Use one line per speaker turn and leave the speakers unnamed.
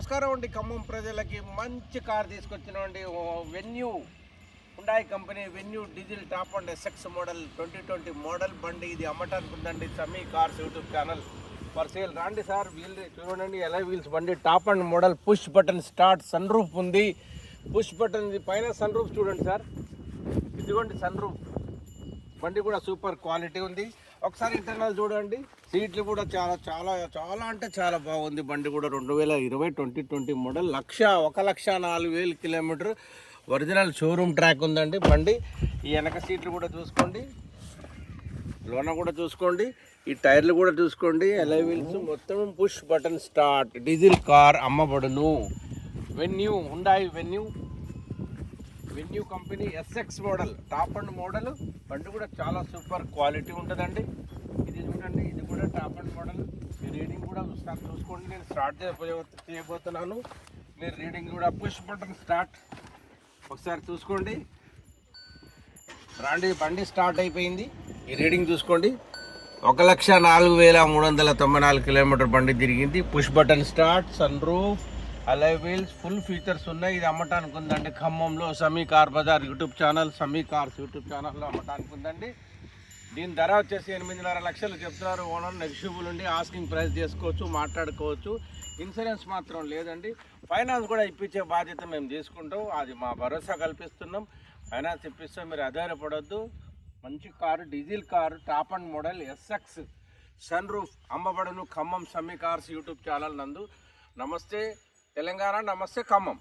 నమస్కారం అండి ఖమ్మం ప్రజలకి. మంచి కార్ తీసుకొచ్చినండి ఓ venue Hyundai company venue diesel top end SX model twenty twenty model బండి. ఇది అమ్మటానికి ఉందండి Sami cars YouTube channel for sale రాండి సార్ వీల్ చూడండి. ఎలా వీల్స్ బండి. Top end model push button start sunroof ఉంది. పుష్ బటన్ ఇది పైన సన్ రూఫ్ చూడండి సార్. ఇదిగోండి సన్ రూఫ్ బండి కూడా సూపర్ క్వాలిటీ ఉంది. ఒకసారి ఇంటర్నల్ చూడండి. సీట్లు కూడా చాలా చాలా చాలా అంటే చాలా బాగుంది. బండి కూడా రెండు వేల ఇరవై ట్వంటీ ట్వంటీ మోడల్. లక్ష ఒక లక్ష నాలుగు వేలు కిలోమీటర్ ఒరిజినల్ షోరూమ్ ట్రాక్ ఉందండి బండి. ఈ వెనక సీట్లు కూడా చూసుకోండి. లోన కూడా చూసుకోండి. ఈ టైర్లు కూడా చూసుకోండి. ఎలై వీల్స్ మొత్తం push button start diesel car అమ్మబడును. Venue Hyundai venue venue company SX model top end model బండి కూడా చాలా సూపర్ క్వాలిటీ ఉంటుందండి. ఇది చూడండి ఇది కూడా టాప్ అండ్ మోడల్ మీ రీడింగ్ కూడా ఒకసారి చూసుకోండి. నేను స్టార్ట్ చేయబోతున్నాను. మీరు రీడింగ్ కూడా పుష్ బటన్ స్టార్ట్ ఒకసారి చూసుకోండి. రాండి బండి స్టార్ట్ అయిపోయింది. ఈ రీడింగ్ చూసుకోండి. ఒక లక్ష నాలుగు వేల మూడు వందల తొంభై నాలుగు కిలోమీటర్ బండి తిరిగింది. Push button start sun roof alloy wheels full features ఉన్నాయి. ఇది అమ్మటానికి ఉందండి. ఖమ్మంలో Sami car bazaar YouTube channel Sami cars YouTube ఛానల్లో అమ్మటానికి ఉందండి. దీని ధర వచ్చేసి ఎనిమిదిన్నర లక్షలు చెప్తున్నారు. ఓనర్ నెగిషియబుల్ ఉండి ఆస్కింగ్ ప్రైస్ చేసుకోవచ్చు మాట్లాడుకోవచ్చు. ఇన్సూరెన్స్ మాత్రం లేదండి. ఫైనాన్స్ కూడా ఇప్పించే బాధ్యత మేము తీసుకుంటాం. అది మా భరోసా కల్పిస్తున్నాం. ఫైనాన్స్ ఇప్పిస్తాం మీరు ఆధారపడొద్దు మంచి car diesel car top end model SX sun roof అమ్మబడును Khammam Sami cars YouTube channel నందు. నమస్తే. తెలంగాణ నమస్తే ఖమ్మం.